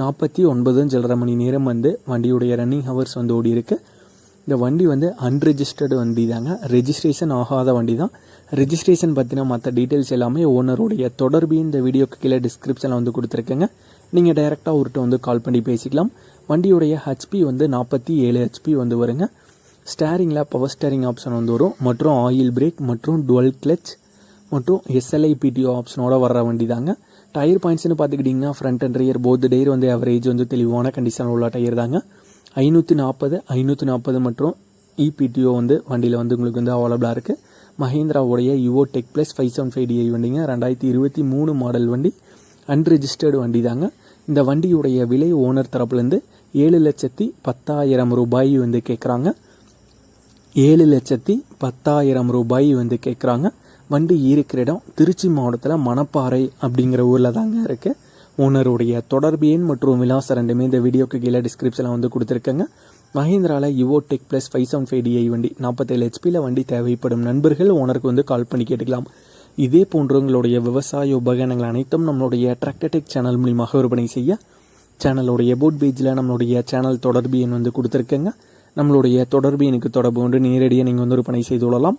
நாற்பத்தி ஒன்பது சில்லரை மணி நேரம் வந்து வண்டியுடைய ரன்னிங் ஹவர்ஸ் வந்து ஓடி இருக்கு இந்த வண்டி வந்து அன்ரெஜிஸ்டர்டு வண்டி தாங்க ரெஜிஸ்ட்ரேஷன் ஆகாத வண்டி தான் ரெஜிஸ்ட்ரேஷன் பற்றின மற்ற டீட்டெயில்ஸ் எல்லாமே ஓனருடைய தொடர்பு இந்த வீடியோக்கு கீழே டிஸ்கிரிப்ஷனில் வந்து கொடுத்துருக்கேங்க. நீங்கள் டைரெக்டாக அவர்கிட்ட வந்து கால் பண்ணி பேசிக்கலாம். வண்டியுடைய ஹெச்பி வந்து நாற்பத்தி ஏழு ஹெச்பி வந்து வருங்க. ஸ்டேரிங்கில் பவர் ஸ்டேரிங் ஆப்ஷன் வந்து வரும். மற்றும் ஆயில் பிரேக் மற்றும் டுவெல் கிளச் மற்றும் எஸ்எல்ஐ பிடிஓ ஆப்ஷனோட வர்ற வண்டி தாங்க டயர் பாயிண்ட்ஸ்னு பார்த்துக்கிட்டிங்கன்னா front and rear both tyre வந்து அவரேஜ் வந்து தெளிவான கண்டிஷனில் உள்ள டயர் தாங்க. ஐநூற்றி நாற்பது ஐநூற்றி நாற்பது மற்றும் இபிடிஓ வந்து வண்டியில் வந்து உங்களுக்கு வந்து அவைலபிளாக இருக்குது மஹேந்திராவுடைய Yuvo tech plus five seven five DI வண்டிங்க ரெண்டாயிரத்தி இருபத்தி மூணு மாடல் வண்டி அன்ரிஜிஸ்டர்டு வண்டி தாங்க. இந்த வண்டியுடைய விலை ஓனர் தரப்புலேருந்து ஏழு லட்சத்தி பத்தாயிரம் ரூபாய் வந்து கேட்குறாங்க ஏழு லட்சத்தி பத்தாயிரம் ரூபாய் வந்து கேட்குறாங்க வண்டி இருக்கிற இடம் திருச்சி மாவட்டத்தில் மணப்பாறை அப்படிங்கிற ஊரில் தாங்க இருக்குது ஓனருடைய தொடர்பு எண் மற்றும் விலாசம் ரெண்டுமே இந்த வீடியோக்கு கீழே டிஸ்கிரிப்ஷனில் வந்து கொடுத்துருக்கேங்க. மஹேந்திராவில் Yuvo tech plus five seven five DI வண்டி நாற்பத்தேழு ஹெச்பியில் வண்டி தேவைப்படும் நண்பர்கள் ஓனருக்கு வந்து கால் பண்ணி கேட்டுக்கலாம். இதே போன்றவங்களுடைய விவசாய உபகரணங்கள் அனைத்தும் நம்மளுடைய டிராக்டர்டெக் சேனல் மூலியமாக விற்பனை செய்ய சேனலுடைய போட் பேஜில் நம்மளுடைய சேனல் தொடர்பு எண் வந்து கொடுத்துருக்கேங்க. நம்மளுடைய தொடர்பு எனக்கு தொடர்பு கொண்டு நேரடியாக நீங்கள் வந்து விற்பனை செய்து கொள்ளலாம்.